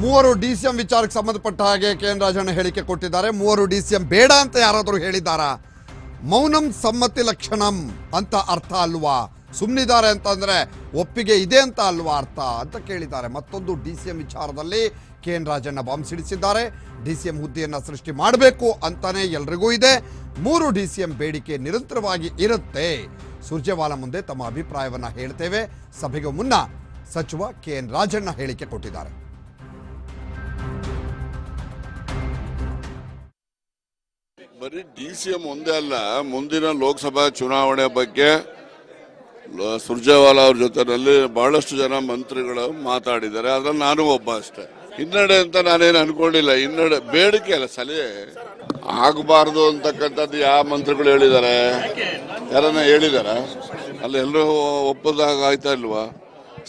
ಮೂವರು D C M ವಿಚಾರಕ್ಕೆ ಸಂಬಂಧಪಟ್ಟ ಹಾಗೆ ಕೆ ಎನ್ ರಾಜಣ್ಣ ಹೇಳಿಕೆ ಕೊಟ್ಟಿದ್ದಾರೆ. ಮೂವರು ಡಿ ಸಿ ಎಂ ಬೇಡ ಅಂತ ಯಾರಾದರೂ ಹೇಳಿದ್ದಾರಾ? ಮೌನಂ ಸಮ್ಮತಿ ಲಕ್ಷಣಂ ಅಂತ ಅರ್ಥ ಅಲ್ವಾ? ಸುಮ್ಮನಿದ್ದಾರೆ ಅಂತಂದ್ರೆ ಒಪ್ಪಿಗೆ ಇದೆ ಅಂತ ಅಲ್ವಾ ಅರ್ಥ ಅಂತ ಕೇಳಿದ್ದಾರೆ. ಮತ್ತೊಂದು ಡಿ ಸಿ ಎಂ ವಿಚಾರದಲ್ಲಿ ಕೆ ಎನ್ ರಾಜಣ್ಣ ಬಾಂಬ್ ಸಿಡಿಸಿದ್ದಾರೆ. ಡಿ ಸಿ ಎಂ ಹುದ್ದೆಯನ್ನು ಸೃಷ್ಟಿ ಮಾಡಬೇಕು ಅಂತಲೇ ಎಲ್ರಿಗೂ ಇದೆ. ಮೂರು ಡಿ ಸಿ ಎಂ ಬೇಡಿಕೆ ನಿರಂತರವಾಗಿ ಇರುತ್ತೆ. ಸುರ್ಜೇವಾಲಾ ಮುಂದೆ ತಮ್ಮ ಅಭಿಪ್ರಾಯವನ್ನು ಹೇಳ್ತೇವೆ. ಸಭೆಗೂ ಮುನ್ನ ಸಚಿವ ಕೆ ಎನ್ ರಾಜಣ್ಣ ಹೇಳಿಕೆ ಕೊಟ್ಟಿದ್ದಾರೆ. ಬರೀ ಡಿ ಸಿ ಎಂ ಒಂದೇ ಅಲ್ಲ, ಮುಂದಿನ ಲೋಕಸಭಾ ಚುನಾವಣೆ ಬಗ್ಗೆ ಸುರ್ಜೇವಾಲಾ ಅವ್ರ ಜೊತೆನಲ್ಲಿ ಬಹಳಷ್ಟು ಜನ ಮಂತ್ರಿಗಳು ಮಾತಾಡಿದ್ದಾರೆ. ಅದ್ರಲ್ಲಿ ನಾನು ಒಬ್ಬ ಅಷ್ಟೇ. ಹಿನ್ನಡೆ ಅಂತ ನಾನೇನು ಅನ್ಕೊಂಡಿಲ್ಲ. ಹಿನ್ನಡೆ ಬೇಡಿಕೆ ಅಲ್ಲ ಸಲಹೆ ಆಗಬಾರ್ದು ಅಂತಕ್ಕಂಥದ್ದು ಯಾವ ಮಂತ್ರಿಗಳು ಹೇಳಿದ್ದಾರೆ? ಯಾರನ್ನ ಹೇಳಿದಾರ? ಅಲ್ಲಿ ಎಲ್ಲರೂ ಒಪ್ಪದಾಗ ಆಯ್ತಾ ಇಲ್ವಾ?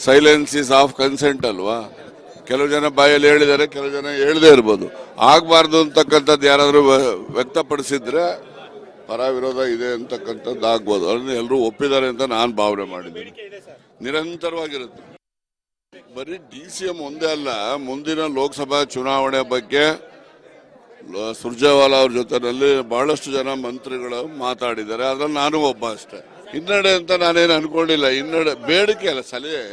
ಸೈಲೆನ್ಸ್ ಇಸ್ ಆಫ್ ಕನ್ಸೆಂಟ್ ಅಲ್ವಾ? ಕೆಲವು ಜನ ಬಾಯಲ್ಲಿ ಹೇಳಿದ್ದಾರೆ, ಕೆಲವು ಜನ ಹೇಳದೇ ಇರ್ಬೋದು. ಆಗಬಾರ್ದು ಅಂತಕ್ಕಂಥದ್ದು ಯಾರಾದರೂ ವ್ಯಕ್ತಪಡಿಸಿದ್ರೆ ಪರ ವಿರೋಧ ಇದೆ ಅಂತಕ್ಕಂಥದ್ದು ಆಗ್ಬೋದು. ಅದನ್ನು ಎಲ್ಲರೂ ಒಪ್ಪಿದ್ದಾರೆ ಅಂತ ನಾನು ಭಾವನೆ ಮಾಡಿದ್ದೀನಿ. ನಿರಂತರವಾಗಿರುತ್ತೆ. ಬರೀ ಡಿ ಸಿ ಎಂ ಒಂದೇ ಅಲ್ಲ ಮುಂದಿನ ಲೋಕಸಭಾ ಚುನಾವಣೆ ಬಗ್ಗೆ ಸುರ್ಜೇವಾಲಾ ಅವ್ರ ಜೊತೆಯಲ್ಲಿ ಬಹಳಷ್ಟು ಜನ ಮಂತ್ರಿಗಳು ಮಾತಾಡಿದ್ದಾರೆ. ಅದರಲ್ಲಿ ನಾನು ಒಬ್ಬ ಅಷ್ಟೇ. ಹಿನ್ನಡೆ ಅಂತ ನಾನೇನು ಅನ್ಕೊಂಡಿಲ್ಲ. ಹಿನ್ನಡೆ ಬೇಡಿಕೆ ಅಲ್ಲ, ಸಲಹೆ.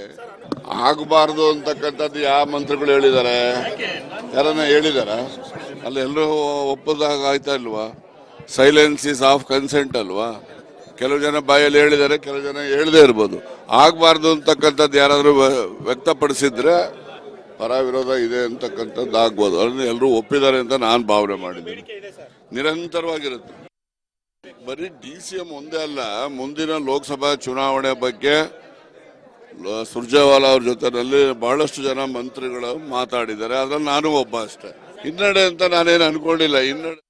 ಆಗಬಾರ್ದು ಅಂತಕ್ಕಂಥದ್ದು ಯಾವ ಮಂತ್ರಿಗಳು ಹೇಳಿದ್ದಾರೆ ಯಾರನ್ನ ಹೇಳಿದಾರ? ಅಲ್ಲಿ ಎಲ್ಲರೂ ಒಪ್ಪದಾಗ ಆಯ್ತಾ ಇಲ್ವಾ? ಸೈಲೆನ್ಸ್ ಇಸ್ ಆಫ್ ಕನ್ಸೆಂಟ್ ಅಲ್ವಾ? ಕೆಲವು ಜನ ಬಾಯಲ್ಲಿ ಹೇಳಿದ್ದಾರೆ ಕೆಲವು ಜನ ಹೇಳದೇ ಇರ್ಬೋದು. ಆಗಬಾರ್ದು ಅಂತಕ್ಕಂಥದ್ದು ಯಾರಾದರೂ ವ್ಯಕ್ತಪಡಿಸಿದ್ರೆ ಪರ ವಿರೋಧ ಇದೆ ಅಂತಕ್ಕಂಥದ್ದು ಆಗ್ಬೋದು. ಅದನ್ನು ಎಲ್ಲರೂ ಒಪ್ಪಿದ್ದಾರೆ ಅಂತ ನಾನು ಭಾವನೆ ಮಾಡಿದ್ದೀನಿ. ನಿರಂತರವಾಗಿರುತ್ತೆ. ಬರೀ ಡಿ ಸಿ ಎಂ ಒಂದೇ ಅಲ್ಲ, ಮುಂದಿನ ಲೋಕಸಭಾ ಚುನಾವಣೆ ಬಗ್ಗೆ ಸುರ್ಜೇವಾಲಾ ಅವ್ರ ಜೊತೆನಲ್ಲಿ ಬಹಳಷ್ಟು ಜನ ಮಂತ್ರಿಗಳು ಮಾತಾಡಿದ್ದಾರೆ. ಅದ್ರಲ್ಲಿ ನಾನು ಒಬ್ಬ ಅಷ್ಟೇ. ಹಿನ್ನಡೆ ಅಂತ ನಾನೇನು ಅನ್ಕೊಂಡಿಲ್ಲ. ಹಿನ್ನಡೆ